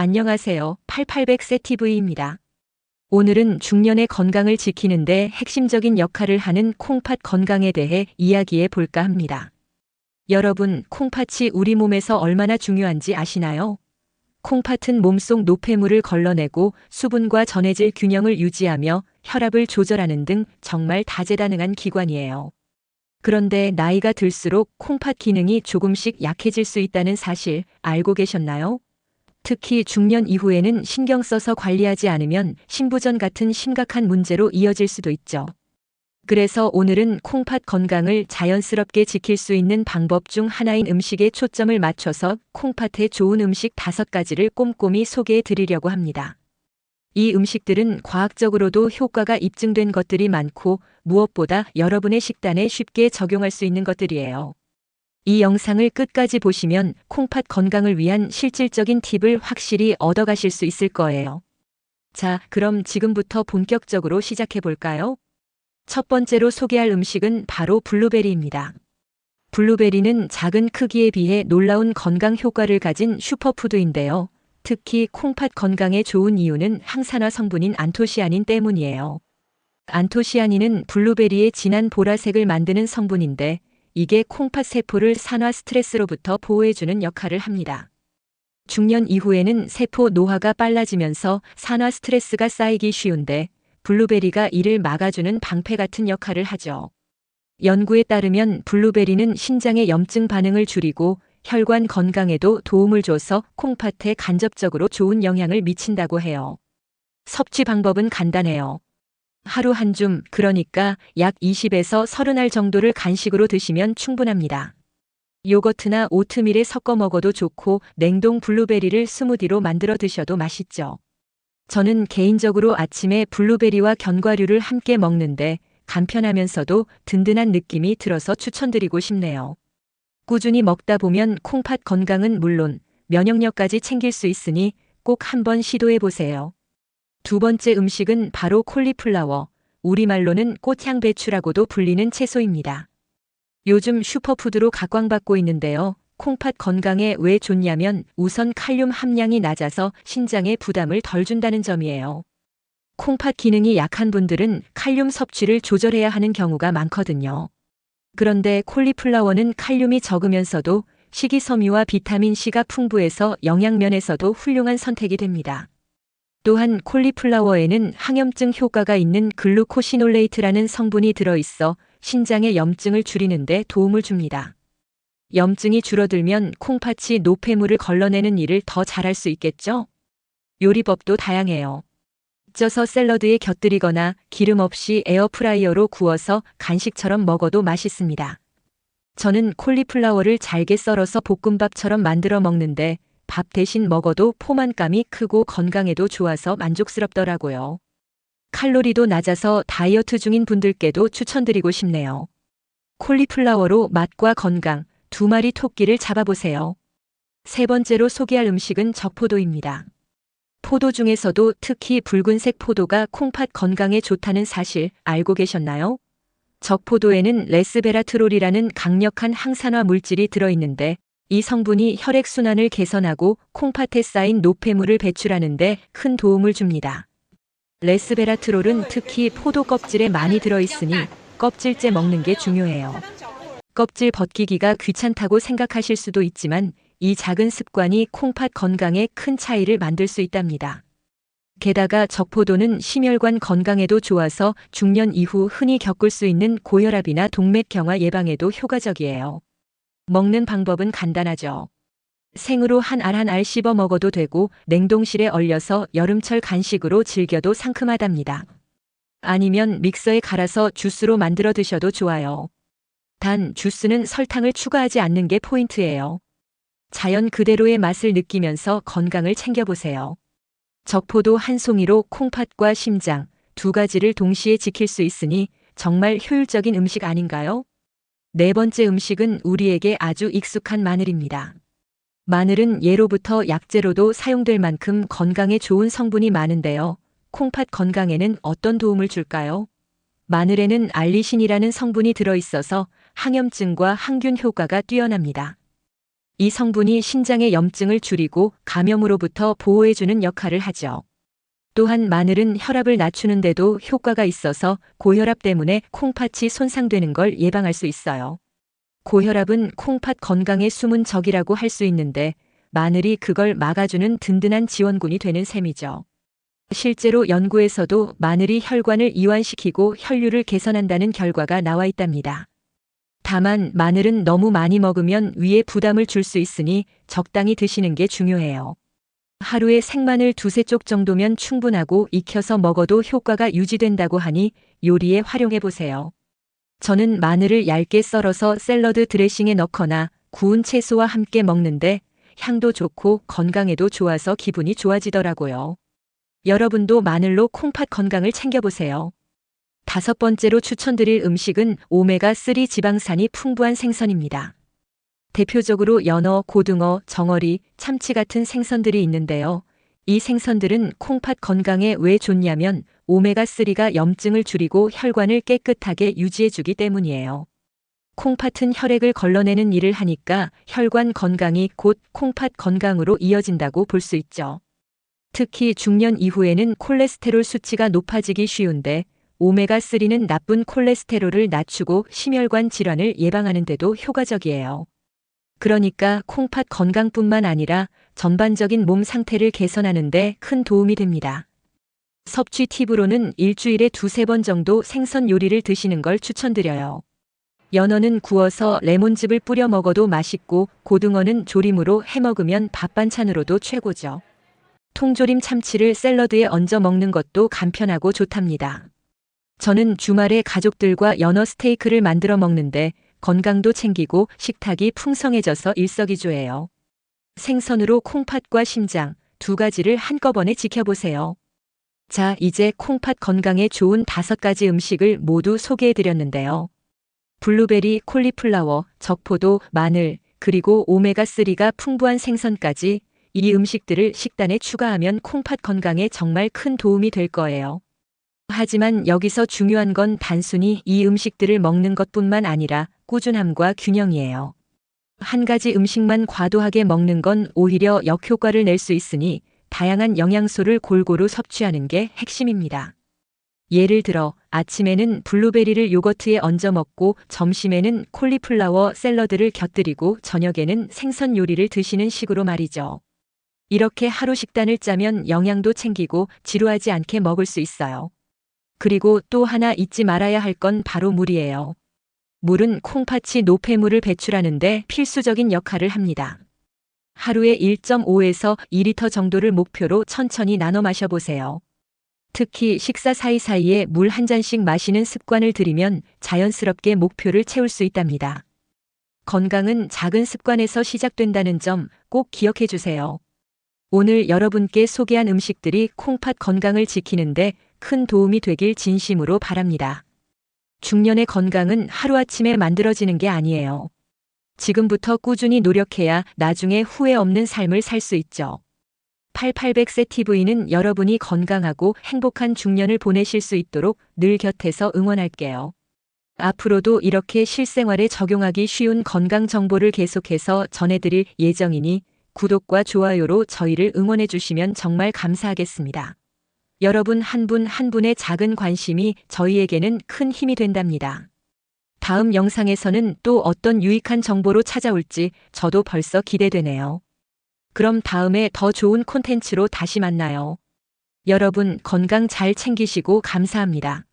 안녕하세요. 8800세TV입니다. 오늘은 중년의 건강을 지키는데 핵심적인 역할을 하는 콩팥 건강에 대해 이야기해 볼까 합니다. 여러분, 콩팥이 우리 몸에서 얼마나 중요한지 아시나요? 콩팥은 몸속 노폐물을 걸러내고 수분과 전해질 균형을 유지하며 혈압을 조절하는 등 정말 다재다능한 기관이에요. 그런데 나이가 들수록 콩팥 기능이 조금씩 약해질 수 있다는 사실 알고 계셨나요? 특히 중년 이후에는 신경 써서 관리하지 않으면 신부전 같은 심각한 문제로 이어질 수도 있죠. 그래서 오늘은 콩팥 건강을 자연스럽게 지킬 수 있는 방법 중 하나인 음식에 초점을 맞춰서 콩팥에 좋은 음식 다섯 가지를 꼼꼼히 소개해 드리려고 합니다. 이 음식들은 과학적으로도 효과가 입증된 것들이 많고 무엇보다 여러분의 식단에 쉽게 적용할 수 있는 것들이에요. 이 영상을 끝까지 보시면 콩팥 건강을 위한 실질적인 팁을 확실히 얻어가실 수 있을 거예요. 자, 그럼 지금부터 본격적으로 시작해 볼까요? 첫 번째로 소개할 음식은 바로 블루베리입니다. 블루베리는 작은 크기에 비해 놀라운 건강 효과를 가진 슈퍼푸드인데요. 특히 콩팥 건강에 좋은 이유는 항산화 성분인 안토시아닌 때문이에요. 안토시아닌은 블루베리의 진한 보라색을 만드는 성분인데 이게 콩팥 세포를 산화 스트레스로부터 보호해주는 역할을 합니다. 중년 이후에는 세포 노화가 빨라지면서 산화 스트레스가 쌓이기 쉬운데 블루베리가 이를 막아주는 방패 같은 역할을 하죠. 연구에 따르면 블루베리는 신장의 염증 반응을 줄이고 혈관 건강에도 도움을 줘서 콩팥에 간접적으로 좋은 영향을 미친다고 해요. 섭취 방법은 간단해요. 하루 한 줌, 그러니까 약 20에서 30알 정도를 간식으로 드시면 충분합니다. 요거트나 오트밀에 섞어 먹어도 좋고 냉동 블루베리를 스무디로 만들어 드셔도 맛있죠. 저는 개인적으로 아침에 블루베리와 견과류를 함께 먹는데 간편하면서도 든든한 느낌이 들어서 추천드리고 싶네요. 꾸준히 먹다 보면 콩팥 건강은 물론 면역력까지 챙길 수 있으니 꼭 한번 시도해 보세요. 두 번째 음식은 바로 콜리플라워, 우리말로는 꽃향배추라고도 불리는 채소입니다. 요즘 슈퍼푸드로 각광받고 있는데요. 콩팥 건강에 왜 좋냐면 우선 칼륨 함량이 낮아서 신장에 부담을 덜 준다는 점이에요. 콩팥 기능이 약한 분들은 칼륨 섭취를 조절해야 하는 경우가 많거든요. 그런데 콜리플라워는 칼륨이 적으면서도 식이섬유와 비타민C가 풍부해서 영양면에서도 훌륭한 선택이 됩니다. 또한 콜리플라워에는 항염증 효과가 있는 글루코시놀레이트라는 성분이 들어있어 신장의 염증을 줄이는데 도움을 줍니다. 염증이 줄어들면 콩팥이 노폐물을 걸러내는 일을 더 잘할 수 있겠죠? 요리법도 다양해요. 쪄서 샐러드에 곁들이거나 기름 없이 에어프라이어로 구워서 간식처럼 먹어도 맛있습니다. 저는 콜리플라워를 잘게 썰어서 볶음밥처럼 만들어 먹는데 밥 대신 먹어도 포만감이 크고 건강에도 좋아서 만족스럽더라고요. 칼로리도 낮아서 다이어트 중인 분들께도 추천드리고 싶네요. 콜리플라워로 맛과 건강, 두 마리 토끼를 잡아보세요. 세 번째로 소개할 음식은 적포도입니다. 포도 중에서도 특히 붉은색 포도가 콩팥 건강에 좋다는 사실 알고 계셨나요? 적포도에는 레스베라트롤이라는 강력한 항산화 물질이 들어있는데 이 성분이 혈액순환을 개선하고 콩팥에 쌓인 노폐물을 배출하는 데 큰 도움을 줍니다. 레스베라트롤은 특히 포도 껍질에 많이 들어있으니 껍질째 먹는 게 중요해요. 껍질 벗기기가 귀찮다고 생각하실 수도 있지만 이 작은 습관이 콩팥 건강에 큰 차이를 만들 수 있답니다. 게다가 적포도는 심혈관 건강에도 좋아서 중년 이후 흔히 겪을 수 있는 고혈압이나 동맥경화 예방에도 효과적이에요. 먹는 방법은 간단하죠. 생으로 한 알 한 알 씹어 먹어도 되고 냉동실에 얼려서 여름철 간식으로 즐겨도 상큼하답니다. 아니면 믹서에 갈아서 주스로 만들어 드셔도 좋아요. 단 주스는 설탕을 추가하지 않는 게 포인트예요. 자연 그대로의 맛을 느끼면서 건강을 챙겨보세요. 적포도 한 송이로 콩팥과 심장 두 가지를 동시에 지킬 수 있으니 정말 효율적인 음식 아닌가요? 네 번째 음식은 우리에게 아주 익숙한 마늘입니다. 마늘은 예로부터 약재로도 사용될 만큼 건강에 좋은 성분이 많은데요. 콩팥 건강에는 어떤 도움을 줄까요? 마늘에는 알리신이라는 성분이 들어있어서 항염증과 항균 효과가 뛰어납니다. 이 성분이 신장의 염증을 줄이고 감염으로부터 보호해주는 역할을 하죠. 또한 마늘은 혈압을 낮추는데도 효과가 있어서 고혈압 때문에 콩팥이 손상되는 걸 예방할 수 있어요. 고혈압은 콩팥 건강의 숨은 적이라고 할 수 있는데 마늘이 그걸 막아주는 든든한 지원군이 되는 셈이죠. 실제로 연구에서도 마늘이 혈관을 이완시키고 혈류를 개선한다는 결과가 나와 있답니다. 다만 마늘은 너무 많이 먹으면 위에 부담을 줄 수 있으니 적당히 드시는 게 중요해요. 하루에 생마늘 두세 쪽 정도면 충분하고 익혀서 먹어도 효과가 유지된다고 하니 요리에 활용해 보세요. 저는 마늘을 얇게 썰어서 샐러드 드레싱에 넣거나 구운 채소와 함께 먹는데 향도 좋고 건강에도 좋아서 기분이 좋아지더라고요. 여러분도 마늘로 콩팥 건강을 챙겨보세요. 다섯 번째로 추천드릴 음식은 오메가3 지방산이 풍부한 생선입니다. 대표적으로 연어, 고등어, 정어리, 참치 같은 생선들이 있는데요. 이 생선들은 콩팥 건강에 왜 좋냐면 오메가3가 염증을 줄이고 혈관을 깨끗하게 유지해주기 때문이에요. 콩팥은 혈액을 걸러내는 일을 하니까 혈관 건강이 곧 콩팥 건강으로 이어진다고 볼 수 있죠. 특히 중년 이후에는 콜레스테롤 수치가 높아지기 쉬운데 오메가3는 나쁜 콜레스테롤을 낮추고 심혈관 질환을 예방하는 데도 효과적이에요. 그러니까 콩팥 건강뿐만 아니라 전반적인 몸 상태를 개선하는데 큰 도움이 됩니다. 섭취 팁으로는 일주일에 두세 번 정도 생선 요리를 드시는 걸 추천드려요. 연어는 구워서 레몬즙을 뿌려 먹어도 맛있고 고등어는 조림으로 해 먹으면 밥 반찬으로도 최고죠. 통조림 참치를 샐러드에 얹어 먹는 것도 간편하고 좋답니다. 저는 주말에 가족들과 연어 스테이크를 만들어 먹는데 건강도 챙기고 식탁이 풍성해져서 일석이조예요. 생선으로 콩팥과 심장 두 가지를 한꺼번에 지켜보세요. 자, 이제 콩팥 건강에 좋은 다섯 가지 음식을 모두 소개해 드렸는데요. 블루베리, 콜리플라워, 적포도, 마늘, 그리고 오메가3가 풍부한 생선까지 이 음식들을 식단에 추가하면 콩팥 건강에 정말 큰 도움이 될 거예요. 하지만 여기서 중요한 건 단순히 이 음식들을 먹는 것뿐만 아니라 꾸준함과 균형이에요. 한 가지 음식만 과도하게 먹는 건 오히려 역효과를 낼 수 있으니 다양한 영양소를 골고루 섭취하는 게 핵심입니다. 예를 들어 아침에는 블루베리를 요거트에 얹어 먹고 점심에는 콜리플라워 샐러드를 곁들이고 저녁에는 생선 요리를 드시는 식으로 말이죠. 이렇게 하루 식단을 짜면 영양도 챙기고 지루하지 않게 먹을 수 있어요. 그리고 또 하나 잊지 말아야 할 건 바로 물이에요. 물은 콩팥이 노폐물을 배출하는데 필수적인 역할을 합니다. 하루에 1.5에서 2리터 정도를 목표로 천천히 나눠 마셔보세요. 특히 식사 사이사이에 물 한 잔씩 마시는 습관을 들이면 자연스럽게 목표를 채울 수 있답니다. 건강은 작은 습관에서 시작된다는 점 꼭 기억해 주세요. 오늘 여러분께 소개한 음식들이 콩팥 건강을 지키는데 큰 도움이 되길 진심으로 바랍니다. 중년의 건강은 하루아침에 만들어지는 게 아니에요. 지금부터 꾸준히 노력해야 나중에 후회 없는 삶을 살 수 있죠. 8800세 TV는 여러분이 건강하고 행복한 중년을 보내실 수 있도록 늘 곁에서 응원할게요. 앞으로도 이렇게 실생활에 적용하기 쉬운 건강 정보를 계속해서 전해드릴 예정이니 구독과 좋아요로 저희를 응원해 주시면 정말 감사하겠습니다. 여러분 한분한 분의 작은 관심이 저희에게는 큰 힘이 된답니다. 다음 영상에서는 또 어떤 유익한 정보로 찾아올지 저도 벌써 기대되네요. 그럼 다음에 더 좋은 콘텐츠로 다시 만나요. 여러분 건강 잘 챙기시고 감사합니다.